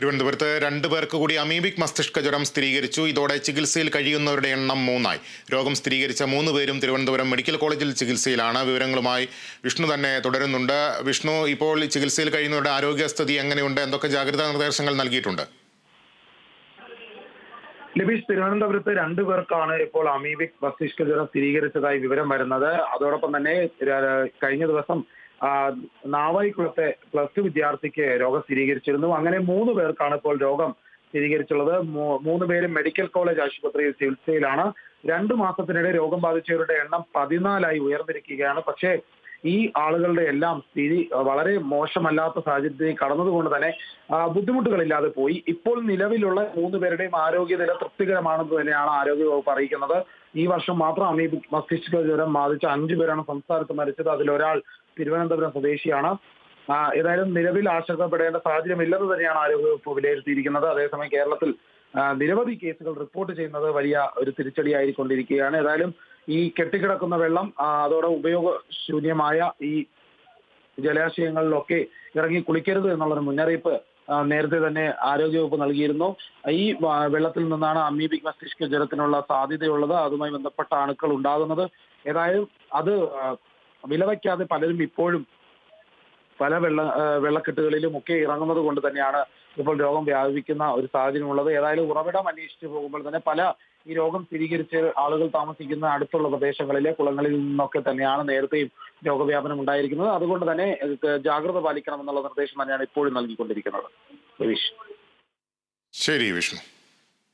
തിരുവനന്തപുരത്ത് രണ്ട് പേർക്ക് കൂടി അമീബിക് മസ്തിഷ്ക ജ്വരം സ്ഥിരീകരിച്ചു. ഇതോടെ ചികിത്സയിൽ കഴിയുന്നവരുടെ എണ്ണം മൂന്നായി. രോഗം സ്ഥിരീകരിച്ച മൂന്ന് പേരും തിരുവനന്തപുരം മെഡിക്കൽ കോളേജിൽ ചികിത്സയിലാണ്. വിവരങ്ങളുമായി വിഷ്ണു തന്നെ തുടരുന്നുണ്ട്. വിഷ്ണു ഇപ്പോൾ ചികിത്സയിൽ കഴിയുന്നവരുടെ ആരോഗ്യസ്ഥിതി എങ്ങനെയുണ്ട്? എന്തൊക്കെ ജാഗ്രതാ നിർദ്ദേശങ്ങൾ നൽകിയിട്ടുണ്ട്? ലബീഷ് തിരുവനന്തപുരത്ത് രണ്ടു പേർക്കാണ് ഇപ്പോൾ അമീബിക് മസ്തിഷ്ക ജ്വരം സ്ഥിരീകരിച്ചതായി വിവരം വരുന്നത്. അതോടൊപ്പം തന്നെ കഴിഞ്ഞ ദിവസം നാവായിക്കുളത്തെ പ്ലസ് ടു വിദ്യാർത്ഥിക്ക് രോഗം സ്ഥിരീകരിച്ചിരുന്നു. അങ്ങനെ മൂന്ന് പേർക്കാണ് ഇപ്പോൾ രോഗം സ്ഥിരീകരിച്ചുള്ളത്. മൂന്ന് പേരും മെഡിക്കൽ കോളേജ് ആശുപത്രിയിൽ ചികിത്സയിലാണ്. രണ്ടു മാസത്തിനിടെ രോഗം ബാധിച്ചവരുടെ എണ്ണം പതിനാലായി ഉയർന്നിരിക്കുകയാണ്. പക്ഷേ ഈ ആളുകളുടെ എല്ലാം സ്ഥിതി വളരെ മോശമല്ലാത്ത സാഹചര്യത്തിൽ കടന്നതുകൊണ്ട് തന്നെ ബുദ്ധിമുട്ടുകളില്ലാതെ പോയി. ഇപ്പോൾ നിലവിലുള്ള മൂന്ന് പേരുടെയും ആരോഗ്യനില തൃപ്തികരമാണെന്ന് തന്നെയാണ് ആരോഗ്യവകുപ്പ് അറിയിക്കുന്നത്. ഈ വർഷം മാത്രം അമീബ് മസ്തിഷ്ക ജ്വരം ബാധിച്ച അഞ്ചു പേരാണ് സംസ്ഥാനത്ത് മരിച്ചത്. അതിലൊരാൾ തിരുവനന്തപുരം സ്വദേശിയാണ്. ഏതായാലും നിലവിൽ ആശങ്കപ്പെടേണ്ട സാഹചര്യമില്ലെന്ന് തന്നെയാണ് ആരോഗ്യവകുപ്പ് വിലയിരുത്തിയിരിക്കുന്നത്. അതേസമയം കേരളത്തിൽ നിരവധി കേസുകൾ റിപ്പോർട്ട് ചെയ്യുന്നത് വലിയ ഒരു തിരിച്ചടിയായിക്കൊണ്ടിരിക്കുകയാണ്. ഏതായാലും ഈ കെട്ടിക്കിടക്കുന്ന വെള്ളം അതോടെ ഉപയോഗശൂന്യമായ ഈ ജലാശയങ്ങളിലൊക്കെ ഇറങ്ങി കുളിക്കരുത് എന്നുള്ളൊരു മുന്നറിയിപ്പ് നേരത്തെ തന്നെ ആരോഗ്യവകുപ്പ് നൽകിയിരുന്നു. ഈ വെള്ളത്തിൽ നിന്നാണ് അമീബിക് മസ്തിഷ്ക ജ്വരത്തിനുള്ള സാധ്യതയുള്ളത്. അതുമായി ബന്ധപ്പെട്ട അണുക്കൾ ഉണ്ടാകുന്നത്. ഏതായാലും അത് വിലവയ്ക്കാതെ പലരും ഇപ്പോഴും പല വെള്ള വെള്ളക്കെട്ടുകളിലും ഒക്കെ ഇറങ്ങുന്നത് കൊണ്ട് തന്നെയാണ് ഇപ്പോൾ രോഗം വ്യാപിക്കുന്ന ഒരു സാഹചര്യം ഉള്ളത് ഏതായാലും ഉറവിടം അന്വേഷിച്ച് പോകുമ്പോൾ തന്നെ പല ഈ രോഗം സ്ഥിരീകരിച്ച് ആളുകൾ താമസിക്കുന്ന അടുത്തുള്ള പ്രദേശങ്ങളിലെ കുളങ്ങളിൽ നിന്നൊക്കെ തന്നെയാണ് നേരത്തെയും രോഗവ്യാപനം ഉണ്ടായിരിക്കുന്നത്. അതുകൊണ്ട് തന്നെ ജാഗ്രത പാലിക്കണം എന്നുള്ള നിർദ്ദേശം തന്നെയാണ് ഇപ്പോഴും നൽകിക്കൊണ്ടിരിക്കുന്നത്. ശരി വിഷ്ണു.